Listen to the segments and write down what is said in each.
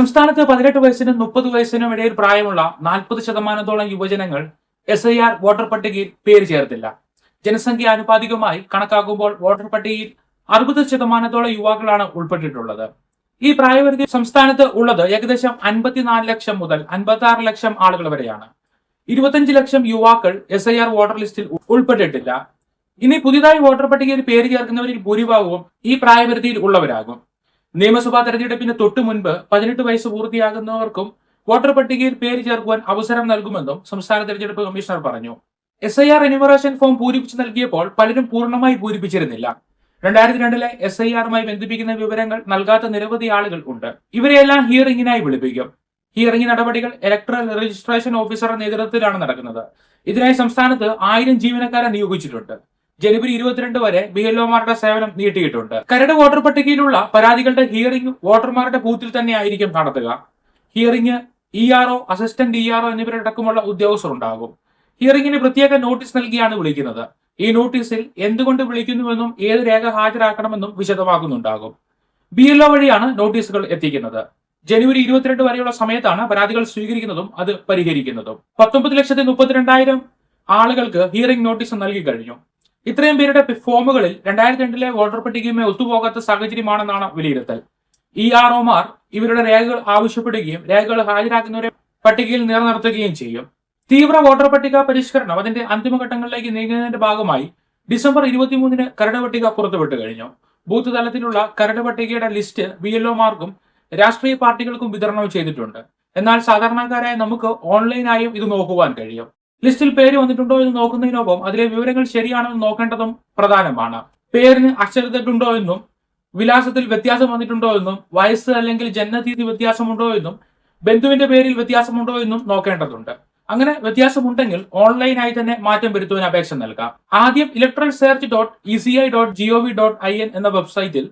സംസ്ഥാനത്ത് പതിനെട്ട് വയസ്സിനും മുപ്പത് വയസ്സിനും ഇടയിൽ പ്രായമുള്ള നാൽപ്പത് ശതമാനത്തോളം യുവജനങ്ങൾ എസ് ഐ ആർ വോട്ടർ പട്ടികയിൽ പേര് ചേർത്തില്ല. ജനസംഖ്യ ആനുപാതികമായി കണക്കാക്കുമ്പോൾ വോട്ടർ പട്ടികയിൽ അറുപത് ശതമാനത്തോളം യുവാക്കളാണ് ഉൾപ്പെട്ടിട്ടുള്ളത്. ഈ പ്രായപരിധി സംസ്ഥാനത്ത് ഉള്ളത് ഏകദേശം അൻപത്തിനാല് ലക്ഷം മുതൽ അൻപത്തി ആറ് ലക്ഷം ആളുകൾ വരെയാണ്. ഇരുപത്തഞ്ച് ലക്ഷം യുവാക്കൾ എസ് ഐ ആർ വോട്ടർ ലിസ്റ്റിൽ ഉൾപ്പെട്ടിട്ടില്ല. ഇനി പുതിയതായി വോട്ടർ പട്ടികയിൽ പേര് ചേർക്കുന്നവരിൽ ഭൂരിഭാഗവും ഈ പ്രായപരിധിയിൽ ഉള്ളവരാകും. നിയമസഭാ തെരഞ്ഞെടുപ്പിന് തൊട്ടു മുൻപ് പതിനെട്ട് വയസ്സ് പൂർത്തിയാകുന്നവർക്കും വോട്ടർ പട്ടികയിൽ പേര് ചേർക്കുവാൻ അവസരം നൽകുമെന്നും സംസ്ഥാന തെരഞ്ഞെടുപ്പ് കമ്മീഷണർ പറഞ്ഞു. S I R enumeration form പൂരിപ്പിച്ച് നൽകിയപ്പോൾ പലരും പൂർണമായി പൂരിപ്പിച്ചിരുന്നില്ല. രണ്ടായിരത്തി രണ്ടിലെ എസ് ഐ ആറുമായി ബന്ധിപ്പിക്കുന്ന വിവരങ്ങൾ നൽകാത്ത നിരവധി ആളുകൾ ഉണ്ട്. ഇവരെയെല്ലാം ഹിയറിംഗിനായി വിളിപ്പിക്കും. ഹിയറിംഗ് നടപടികൾ ഇലക്ട്രൽ രജിസ്ട്രേഷൻ ഓഫീസറുടെ നേതൃത്വത്തിലാണ് നടക്കുന്നത്. ഇതിനായി സംസ്ഥാനത്ത് ആയിരം ജീവനക്കാരെ നിയോഗിച്ചിട്ടുണ്ട്. ജനുവരി ഇരുപത്തിരണ്ട് വരെ ബി എൽഒമാരുടെ സേവനം നീട്ടിയിട്ടുണ്ട്. കരട് വോട്ടർ പട്ടികയിലുള്ള പരാതികളുടെ ഹിയറിംഗ് വോട്ടർമാരുടെ ബൂത്തിൽ തന്നെ ആയിരിക്കും നടത്തുക. Hearing E R O assistant E R O എന്നിവരടക്കമുള്ള ഉദ്യോഗസ്ഥർ ഉണ്ടാകും ഹിയറിംഗിന് പ്രത്യേക നോട്ടീസ് നൽകിയാണ് വിളിക്കുന്നത്. ഈ നോട്ടീസിൽ എന്തുകൊണ്ട് വിളിക്കുന്നുവെന്നും ഏത് രേഖ ഹാജരാക്കണമെന്നും വിശദമാകുന്നുണ്ടാകും. ബി എൽഒ വഴിയാണ് നോട്ടീസുകൾ എത്തിക്കുന്നത്. ജനുവരി ഇരുപത്തിരണ്ട് വരെയുള്ള സമയത്താണ് പരാതികൾ സ്വീകരിക്കുന്നതും അത് പരിഹരിക്കുന്നതും. പത്തൊമ്പത് ലക്ഷത്തി മുപ്പത്തിരണ്ടായിരം ആളുകൾക്ക് ഹിയറിംഗ് നോട്ടീസ് നൽകി കഴിഞ്ഞു. ഇത്രയും പേരുടെ ഫോമുകളിൽ രണ്ടായിരത്തി രണ്ടിലെ വോട്ടർ പട്ടികയുമായി ഒത്തുപോകാത്ത സാഹചര്യമാണെന്നാണ് വിലയിരുത്തൽ. ഇ ആർ ഒമാർ ഇവരുടെ രേഖകൾ ആവശ്യപ്പെടുകയും രേഖകൾ ഹാജരാക്കുന്നവരെ പട്ടികയിൽ നിലനിർത്തുകയും ചെയ്യും. തീവ്ര വോട്ടർ പട്ടിക പരിഷ്കരണം അതിന്റെ അന്തിമഘട്ടങ്ങളിലേക്ക് നീങ്ങുന്നതിന്റെ ഭാഗമായി ഡിസംബർ ഇരുപത്തിമൂന്നിന് കരട് പട്ടിക പുറത്തുവിട്ട് കഴിഞ്ഞു. ബൂത്ത് തലത്തിലുള്ള കരട് പട്ടികയുടെ ലിസ്റ്റ് ബി എൽ ഒമാർക്കും രാഷ്ട്രീയ പാർട്ടികൾക്കും വിതരണം ചെയ്തിട്ടുണ്ട്. എന്നാൽ സാധാരണക്കാരായ നമുക്ക് ഓൺലൈനായും ഇത് നോക്കുവാൻ കഴിയും. ലിസ്റ്റിൽ പേര് വന്നിട്ടുണ്ടോ എന്ന് നോക്കുന്നതിനൊപ്പം അതിലെ വിവരങ്ങൾ ശരിയാണോ എന്ന് നോക്കേണ്ടതും പ്രധാനമാണ്. പേരിന് അക്ഷരത്തെറ്റുണ്ടോ എന്നും വിലാസത്തിൽ വ്യത്യാസം വന്നിട്ടുണ്ടോ എന്നും വയസ്സ് അല്ലെങ്കിൽ ജനനതീയതി വ്യത്യാസമുണ്ടോ എന്നും ബന്ധുവിന്റെ പേരിൽ വ്യത്യാസമുണ്ടോ എന്നും നോക്കേണ്ടതുണ്ട്. അങ്ങനെ വ്യത്യാസമുണ്ടെങ്കിൽ ഓൺലൈനായി തന്നെ മാറ്റം വരുത്തുവാൻ അപേക്ഷ നൽകാം. ആദ്യം electoral search dot E C I dot G O V dot I N എന്ന വെബ്സൈറ്റിൽ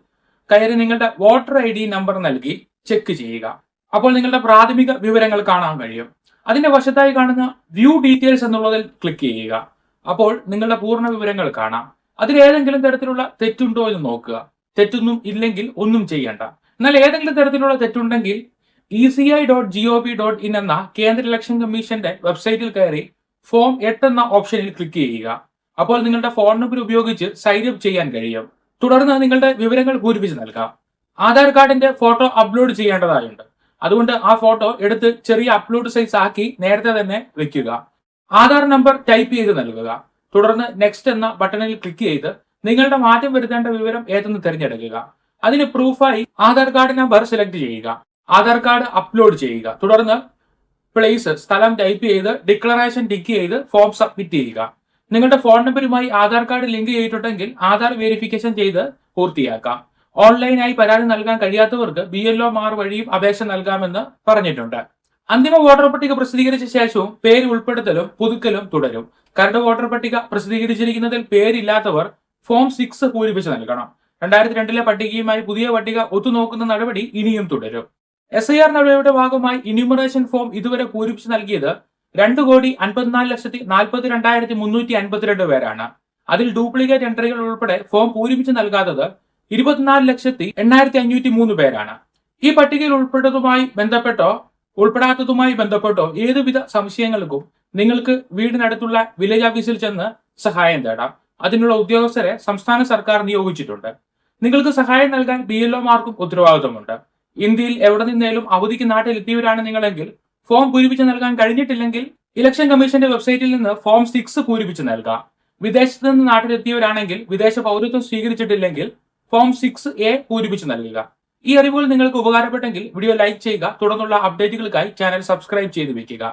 കയറി നിങ്ങളുടെ വോട്ടർ ഐ ഡി നമ്പർ നൽകി ചെക്ക് ചെയ്യുക. അപ്പോൾ നിങ്ങളുടെ പ്രാഥമിക വിവരങ്ങൾ കാണാൻ കഴിയും. അതിന്റെ വശത്തായി കാണുന്ന വ്യൂ ഡീറ്റെയിൽസ് എന്നുള്ളതിൽ ക്ലിക്ക് ചെയ്യുക. അപ്പോൾ നിങ്ങളുടെ പൂർണ വിവരങ്ങൾ കാണാം. അതിൽ ഏതെങ്കിലും തരത്തിലുള്ള തെറ്റുണ്ടോ എന്ന് നോക്കുക. തെറ്റൊന്നും ഇല്ലെങ്കിൽ ഒന്നും ചെയ്യേണ്ട. എന്നാൽ ഏതെങ്കിലും തരത്തിലുള്ള തെറ്റുണ്ടെങ്കിൽ E C I dot G O V dot in എന്ന കേന്ദ്ര ഇലക്ഷൻ കമ്മീഷന്റെ വെബ്സൈറ്റിൽ കയറി ഫോം എട്ട് എന്ന ഓപ്ഷനിൽ ക്ലിക്ക് ചെയ്യുക. അപ്പോൾ നിങ്ങളുടെ ഫോൺ നമ്പർ ഉപയോഗിച്ച് സൈൻ അപ്പ് ചെയ്യാൻ കഴിയും. തുടർന്ന് നിങ്ങളുടെ വിവരങ്ങൾ പൂരിപ്പിച്ച് നൽകാം. ആധാർ കാർഡിന്റെ ഫോട്ടോ അപ്ലോഡ് ചെയ്യേണ്ടതായുണ്ട്. അതുകൊണ്ട് ആ ഫോട്ടോ എടുത്ത് ചെറിയ അപ്ലോഡ് സൈസ് ആക്കി നേരത്തെ തന്നെ വെക്കുക. ആധാർ നമ്പർ ടൈപ്പ് ചെയ്ത് നൽകുക. തുടർന്ന് നെക്സ്റ്റ് എന്ന ബട്ടണിൽ ക്ലിക്ക് ചെയ്ത് നിങ്ങളുടെ മാറ്റം വരുത്തേണ്ട വിവരം ഏതെന്ന് തിരഞ്ഞെടുക്കുക. അതിന് പ്രൂഫായി ആധാർ കാർഡ് നമ്പർ സെലക്ട് ചെയ്യുക. ആധാർ കാർഡ് അപ്ലോഡ് ചെയ്യുക. തുടർന്ന് പ്ലേസ് സ്ഥലം ടൈപ്പ് ചെയ്ത് ഡിക്ലറേഷൻ ടിക്ക് ചെയ്ത് ഫോം സബ്മിറ്റ് ചെയ്യുക. നിങ്ങളുടെ ഫോൺ നമ്പറുമായി ആധാർ കാർഡ് ലിങ്ക് ചെയ്തിട്ടുണ്ടെങ്കിൽ ആധാർ വെരിഫിക്കേഷൻ ചെയ്ത് പൂർത്തിയാക്കാം. ഓൺലൈനായി പരാതി നൽകാൻ കഴിയാത്തവർക്ക് ബി എൽ ഒ മാർ വഴിയും അപേക്ഷ നൽകാമെന്ന് പറഞ്ഞിട്ടുണ്ട്. അന്തിമ വോട്ടർ പട്ടിക പ്രസിദ്ധീകരിച്ച ശേഷവും പേര് ഉൾപ്പെടുത്തലും പുതുക്കലും തുടരും. കരട് വോട്ടർ പട്ടിക പ്രസിദ്ധീകരിച്ചിരിക്കുന്നതിൽ പേരില്ലാത്തവർ ഫോം സിക്സ് പൂരിപ്പിച്ച് നൽകണം. രണ്ടായിരത്തി രണ്ടിലെ പട്ടികയുമായി പുതിയ പട്ടിക ഒത്തുനോക്കുന്ന നടപടി ഇനിയും തുടരും. എസ് ഐ ആർ നടപടിയുടെ ഭാഗമായി ഇന്യൂമറേഷൻ ഫോം ഇതുവരെ പൂരിപ്പിച്ച് നൽകിയത് രണ്ട് കോടി അൻപത്തിനാല് ലക്ഷത്തി നാൽപ്പത്തി രണ്ടായിരത്തി മുന്നൂറ്റി അൻപത്തിരണ്ട് പേരാണ്. അതിൽ ഡ്യൂപ്ലിക്കേറ്റ് എൻട്രികൾ ഉൾപ്പെടെ ഫോം പൂരിപ്പിച്ച് നൽകാത്തത് ഇരുപത്തിനാല് ലക്ഷത്തി എണ്ണായിരത്തി അഞ്ഞൂറ്റി മൂന്ന് പേരാണ്. ഈ പട്ടികയിൽ ഉൾപ്പെട്ടതുമായി ബന്ധപ്പെട്ടോ ഉൾപ്പെടാത്തതുമായി ബന്ധപ്പെട്ടോ ഏതുവിധ സംശയങ്ങൾക്കും നിങ്ങൾക്ക് വീടിനടുത്തുള്ള വില്ലേജ് ഓഫീസിൽ ചെന്ന് സഹായം തേടാം. അതിനുള്ള ഉദ്യോഗസ്ഥരെ സംസ്ഥാന സർക്കാർ നിയോഗിച്ചിട്ടുണ്ട്. നിങ്ങൾക്ക് സഹായം നൽകാൻ ബി എൽ ഒമാർക്കും ഉത്തരവാദിത്വമുണ്ട്. ഇന്ത്യയിൽ എവിടെ നിന്നേലും അവധിക്ക് നാട്ടിലെത്തിയവരാണ് നിങ്ങളെങ്കിൽ ഫോം പൂരിപ്പിച്ച് നൽകാൻ കഴിഞ്ഞിട്ടില്ലെങ്കിൽ ഇലക്ഷൻ കമ്മീഷന്റെ വെബ്സൈറ്റിൽ നിന്ന് ഫോം സിക്സ് പൂരിപ്പിച്ച് നൽകാം. വിദേശത്ത് നിന്ന് നാട്ടിലെത്തിയവരാണെങ്കിൽ വിദേശ പൗരത്വം സ്വീകരിച്ചിട്ടില്ലെങ്കിൽ ഫോം സിക്സ് എ പൂരിപ്പിച്ച് നൽകുക. ഈ അറിവുകൾ നിങ്ങൾക്ക് ഉപകാരപ്പെട്ടെങ്കിൽ വീഡിയോ ലൈക്ക് ചെയ്യുക തുടർന്നുള്ള അപ്ഡേറ്റുകൾക്കായി ചാനൽ സബ്സ്ക്രൈബ് ചെയ്ത് വെക്കുക.